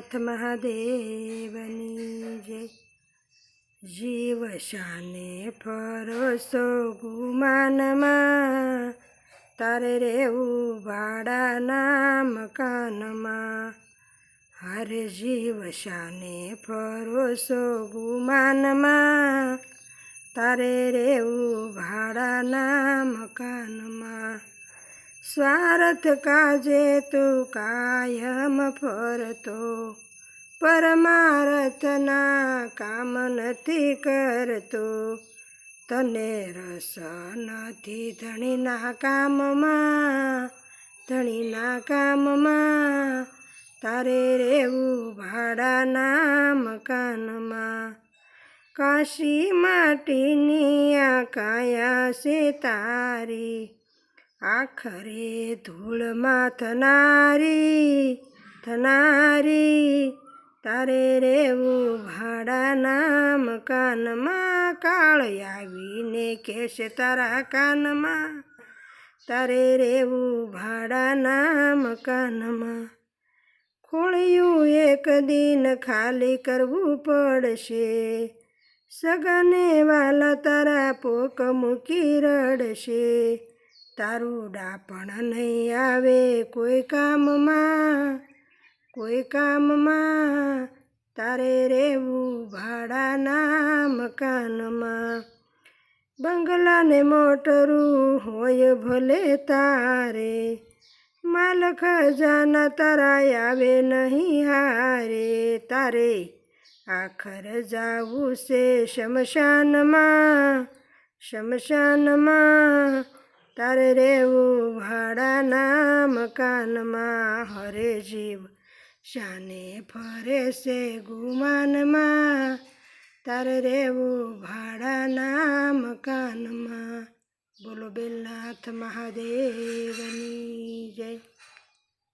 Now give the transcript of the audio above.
બેલનાથ મહાદેવની જય જીવ શાને ફરસો ગુમાનમાં તારે રેવું ભાડાના મકાનમાં હારે જીવ શાને ફરસો ગુમાનમાં તારે રેવું ભાડાના મકાનમાં સ્વાર્થ કાજે તું કાયમ ફરતો પરમારથના કામ નથી કરતો તને રસ નથી ધણીના કામમાં ધણીના કામમાં તારે રહેવું ભાડાના મકાનમાં કાશી માટીની આ કાયા છે તારી આખરે ધૂળમાં થનારી થનારી, તારે રેવું ભાડાના મકાનમાં કાળ આવીને કહેશે તારા કાનમાં. તારે રેવું ભાડાના મકાનમાં ખોળિયું એક દિન ખાલી કરવું પડશે. સગને વાલા તારા પોક મૂકી રડશે. તારું ડાપણ નહીં આવે કોઈ કામમાં કોઈ કામમાં તારે રેવું ભાડાના મકાનમાં. બંગલાને મોટરું હોય ભલે તારે માલ ખજાના તારા આવે નહીં હારે. તારે આખર જાવું છે શમશાનમાં શમશાનમાં તારે રેવું ભાડાના મકાનમાં હરે જીવ. શાને ફરે છે ગુમાનમાં. તારે રેવું ભાડાના મકાનમાં બોલો બેલનાથ મહાદેવની જય.